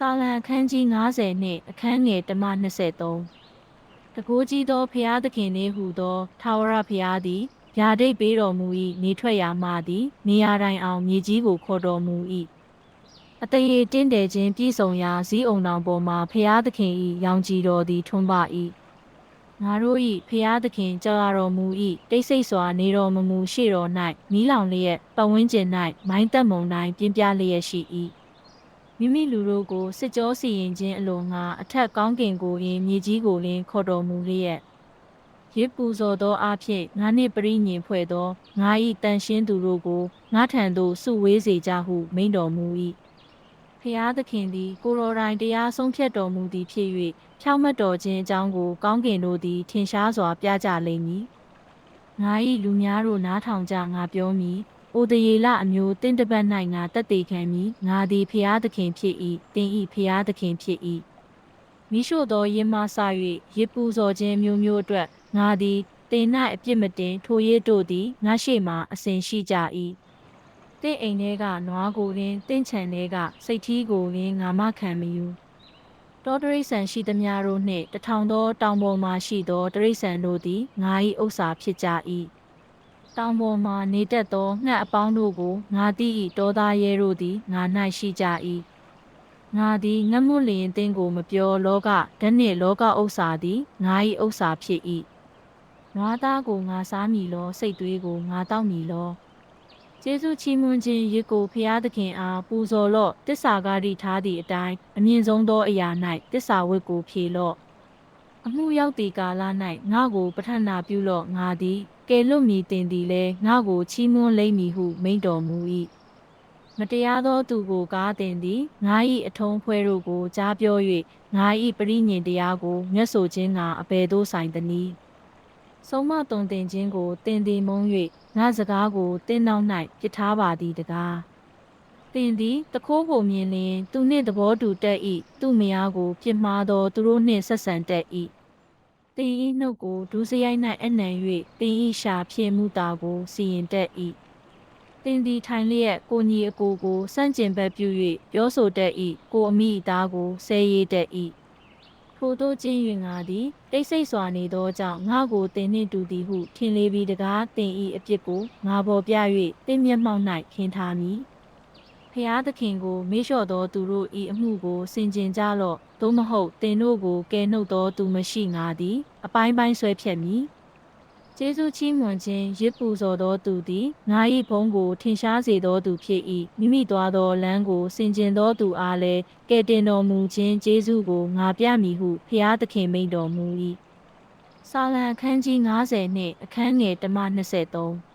စာလံအခန်းကြီး90နှင့်အခန်းငယ်တမ23တကိုးကြီးသောဖျားသခင်နှင့်ဟူသောထာဝရဖျားသည်ဗျာဒိတ်ပေးတော်မူ၏နေထွက်ရာမှသည် နေရာတိုင်းအောင်မြေကြီးကိုခေါ်တော်မူ၏အတရေတင်းတယ်ခြင်းပြည့်စုံရာဇီးအုံတောင်ပေါ်မှာဖျားသခင်၏ရောင်ကြီးတော်သည်ထွန်းပါ၏ငါတို့၏ဖျားသခင်ကြောက်ရတော်မူ၏တိတ်ဆိတ်စွာနေတော်မမူရှိတော်၌မိလောင်လျက်ပတ်ဝန်းကျင်၌မိုင်းတက်မုံတိုင်းပြင်းပြလျက်ရှိ၏ မိမိလူတို့ကိုစစ်ကြောစီရင်ခြင်းအလိုငါအထက်ကောင်းကင်ကိုယင်မြေကြီးကိုလင်းခေါ်တော်မူလျက်ရစ်ပူဇော်သောအဖြစ်ငါနှင့်ပရိညင်ဖွဲ့သောငါ၏တန်ရှင်းသူတို့ကိုငါထံသို့စုဝေးစေကြဟုမိန့်တော်မူ၏ဖျားသခင်သည်ကိုရော်တိုင်းတရားဆုံးဖြတ်တော်မူသည်ဖြစ်၍ဖြောင့်မတ်တော်ခြင်းအကြောင်းကိုကောင်းကင်တို့သည်ထင်ရှားစွာပြကြလိမ့်မည်ငါ၏လူများတို့နားထောင်ကြငါပြောမည်။ အိုတရေလအမျိုးတင်းတပတ်၌ငါတက်သေးခံမည်။ငါသည်ဖျားသခင်ဖြစ်၏။တင်းဤဖျားသခင်ဖြစ်၏။မိရှို့သောရင်မဆ၍ရစ်ပူဇော်ခြင်းမျိုးမျိုးအတွက်ငါသည်တင်၌အပြစ်မတင်ထိုရစ်တို့သည်ငါရှိမှအစဉ်ရှိကြ၏။တင့်အိမ်ထဲကနွားကိုရင်းတင့်ချံထဲကစိတ်ထီးကိုရင်းငါမခံမယူ။တောတရိษံရှိသမျှတို့နှင့်တထောင်သောတောင်ပေါ်မှရှိသောတရိษံတို့သည်ငါ၏ဥစ္စာဖြစ်ကြ၏ တောင်ပေါ်မှနေတတ်သောငှက်အပေါင်းတို့ကိုငါသိ၏တောသားရဲတို့သည်ငါ၌ရှိကြ၏ငါသည်ငတ်မွလျင်တင်းကိုမပြောလောကဓာတ်နှင့်လောကဥစ္စာသည်ငါ၏ဥစ္စာဖြစ်၏နွားသားကိုငါစားမည်လောစိတ်သွေးကိုငါတောက်မည်လောကျေးဇူးချီးမွမ်းခြင်းရစ်ကိုဖျားသခင်အားပူဇော်လော့တစ္ဆာဂတိထားသည့်အတိုင်းအမြင့်ဆုံးသောအရာ၌တစ္ဆာဝတ်ကိုဖြေလော့အမှုရောက်သည့်ကာလ၌ငါကိုပဋ္ဌနာပြုလော့ငါသည် ကဲလွတ်မည်တင်သည်လဲငါကိုချီးမွမ်းလိမ့်မည်ဟုမိန့်တော်မူ၏မတရားသောသူကိုကားတင်သည်ငါ၏အထုံးဖွဲတို့ကိုကြားပြော၍ငါ၏ပရိညင်တရားကိုမျက်ဆိုခြင်းကအဘယ်သို့ဆိုင်သနည်းဆုံးမတုံတင်ခြင်းကိုတင်သည်မုံ၍ငါစကားကိုတင်းနောက်၌ပြထားပါသည်တကားတင်သည်တခိုးကိုမြင်လျင် သူနှင့်သဘောတူတတ်၏သူ့မယားကိုပြစ်မှားသောသူတို့နှင့်ဆက်ဆံတတ်၏ တင်ဤနှုတ်ကိုဒုစရိုက်၌အနံ၍တင်ဤရှာဖြစ်မှုတာကိုစီရင်တတ်၏တင်သည်ထိုင်လျက်ကိုညီအကိုကိုစန့်ကျင်ဘက်ပြု၍ပြောဆိုတတ်၏ကိုအမိသားကိုဆဲရည်တတ်၏ထို့သောကျင်း၍ငါသည်တိတ်ဆိတ်စွာနေသောကြောင့်ငါကိုတင်နှင့်တူသည်ဟုထင်လေပြီးတကားတင်ဤအပြစ်ကိုငါပေါ်ပြ၍တင်မျက်မှောက်၌ခင်းထားမည် ဖျားသခင်ကိုမေ့လျှော့သောသူတို့ဤအမှုကိုစင်ကြင်ကြလော့သို့မဟုတ်တင်တို့ကိုကယ်နှုတ်သောသူမရှိငါသည်အပိုင်းပိုင်းဆွဲဖြတ်မည်ကျေးဇူးချီးမွမ်းခြင်းရစ်ပူဇော်သောသူသည်ငါ၏ဘုန်းကိုထင်ရှားစေသောသူဖြစ်၏မိမိသွားသောလမ်းကိုစင်ကြင်သောသူအားလည်းကယ်တင်တော်မူခြင်းကျေးဇူးကိုငါပြမည်ဟုဖျားသခင်မိန့်တော်မူ၏စာလံအခန်းကြီး90နှင့်အခန်းငယ်တမ23